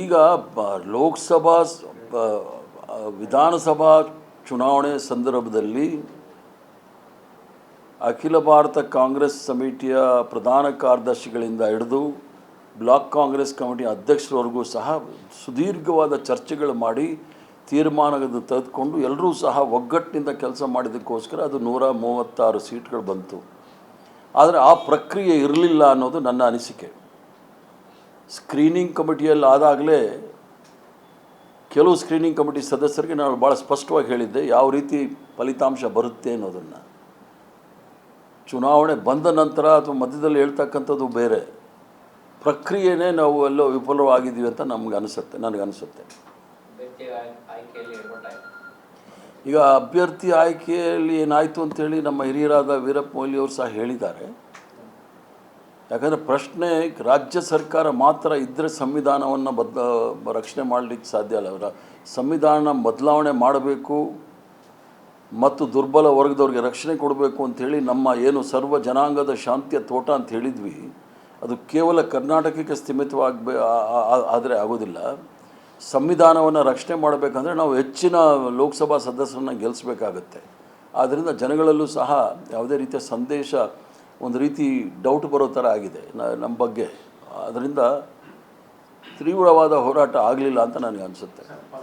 ಈಗ ಲೋಕಸಭಾ ವಿಧಾನಸಭಾ ಚುನಾವಣೆ ಸಂದರ್ಭದಲ್ಲಿ ಅಖಿಲ ಭಾರತ ಕಾಂಗ್ರೆಸ್ ಸಮಿತಿಯ ಪ್ರಧಾನ ಕಾರ್ಯದರ್ಶಿಗಳಿಂದ ಹಿಡಿದು ಬ್ಲಾಕ್ ಕಾಂಗ್ರೆಸ್ ಕಮಿಟಿ ಅಧ್ಯಕ್ಷರವರೆಗೂ ಸಹ ಸುದೀರ್ಘವಾದ ಚರ್ಚೆಗಳು ಮಾಡಿ ತೀರ್ಮಾನಗಳನ್ನು ತೆಗೆದುಕೊಂಡು ಎಲ್ಲರೂ ಸಹ ಒಗ್ಗಟ್ಟಿನಿಂದ ಕೆಲಸ ಮಾಡಿದ್ದಕ್ಕೋಸ್ಕರ ಅದು ನೂರ ಮೂವತ್ತಾರು ಸೀಟ್ಗಳು ಬಂತು. ಆದರೆ ಆ ಪ್ರಕ್ರಿಯೆ ಇರಲಿಲ್ಲ ಅನ್ನೋದು ನನ್ನ ಅನಿಸಿಕೆ. ಸ್ಕ್ರೀನಿಂಗ್ ಕಮಿಟಿಯಲ್ಲಿ ಆದಾಗಲೇ ಕೆಲವು ಸ್ಕ್ರೀನಿಂಗ್ ಕಮಿಟಿ ಸದಸ್ಯರಿಗೆ ನಾನು ಭಾಳ ಸ್ಪಷ್ಟವಾಗಿ ಹೇಳಿದ್ದೆ, ಯಾವ ರೀತಿ ಫಲಿತಾಂಶ ಬರುತ್ತೆ ಅನ್ನೋದನ್ನು. ಚುನಾವಣೆ ಬಂದ ನಂತರ ಅಥವಾ ಮಧ್ಯದಲ್ಲಿ ಹೇಳ್ತಕ್ಕಂಥದ್ದು ಬೇರೆ. ಪ್ರಕ್ರಿಯೆನೇ ನಾವು ಎಲ್ಲೋ ವಿಫಲವಾಗಿದ್ದೀವಿ ಅಂತ ನಮ್ಗೆ ಅನಿಸುತ್ತೆ, ನನಗೆ ಅನಿಸುತ್ತೆ ಅಭ್ಯರ್ಥಿ ಆಯ್- ಆಯ್ಕೆಯಲ್ಲಿ ಎಡವಟ್ಟಾಯ್ತು ಈಗ ಅಭ್ಯರ್ಥಿ ಆಯ್ಕೆಯಲ್ಲಿ ಏನಾಯಿತು ಅಂತೇಳಿ ನಮ್ಮ ಹಿರಿಯರಾದ ವೀರಪ್ಪ ಮೊಯ್ಲಿ ಅವರು ಸಹ ಹೇಳಿದ್ದಾರೆ. ಯಾಕಂದರೆ ಪ್ರಶ್ನೆ ರಾಜ್ಯ ಸರ್ಕಾರ ಮಾತ್ರ ಇದ್ದರೆ ಸಂವಿಧಾನವನ್ನು ಬದ್ಲ, ರಕ್ಷಣೆ ಮಾಡಲಿಕ್ಕೆ ಸಾಧ್ಯ ಅಲ್ಲ. ಅವರ ಸಂವಿಧಾನ ಬದಲಾವಣೆ ಮಾಡಬೇಕು ಮತ್ತು ದುರ್ಬಲ ವರ್ಗದವ್ರಿಗೆ ರಕ್ಷಣೆ ಕೊಡಬೇಕು ಅಂಥೇಳಿ ನಮ್ಮ ಏನು ಸರ್ವ ಜನಾಂಗದ ಶಾಂತಿಯ ತೋಟ ಅಂತ ಹೇಳಿದ್ವಿ. ಅದು ಕೇವಲ ಕರ್ನಾಟಕಕ್ಕೆ ಸ್ಥಿಮಿತವಾಗಬೇ ಆದರೆ ಆಗೋದಿಲ್ಲ. ಸಂವಿಧಾನವನ್ನು ರಕ್ಷಣೆ ಮಾಡಬೇಕಂದ್ರೆ ನಾವು ಹೆಚ್ಚಿನ ಲೋಕಸಭಾ ಸದಸ್ಯರನ್ನ ಗೆಲ್ಲಿಸಬೇಕಾಗತ್ತೆ ಆದ್ದರಿಂದ ಜನಗಳಲ್ಲೂ ಸಹ ಯಾವುದೇ ರೀತಿಯ ಸಂದೇಶ, ಒಂದು ರೀತಿ ಡೌಟ್ ಬರೋ ಥರ ಆಗಿದೆ ನಮ್ಮ ಬಗ್ಗೆ. ಅದರಿಂದ ತೀವ್ರವಾದ ಹೋರಾಟ ಆಗಲಿಲ್ಲ ಅಂತ ನನಗೆ ಅನಿಸುತ್ತೆ.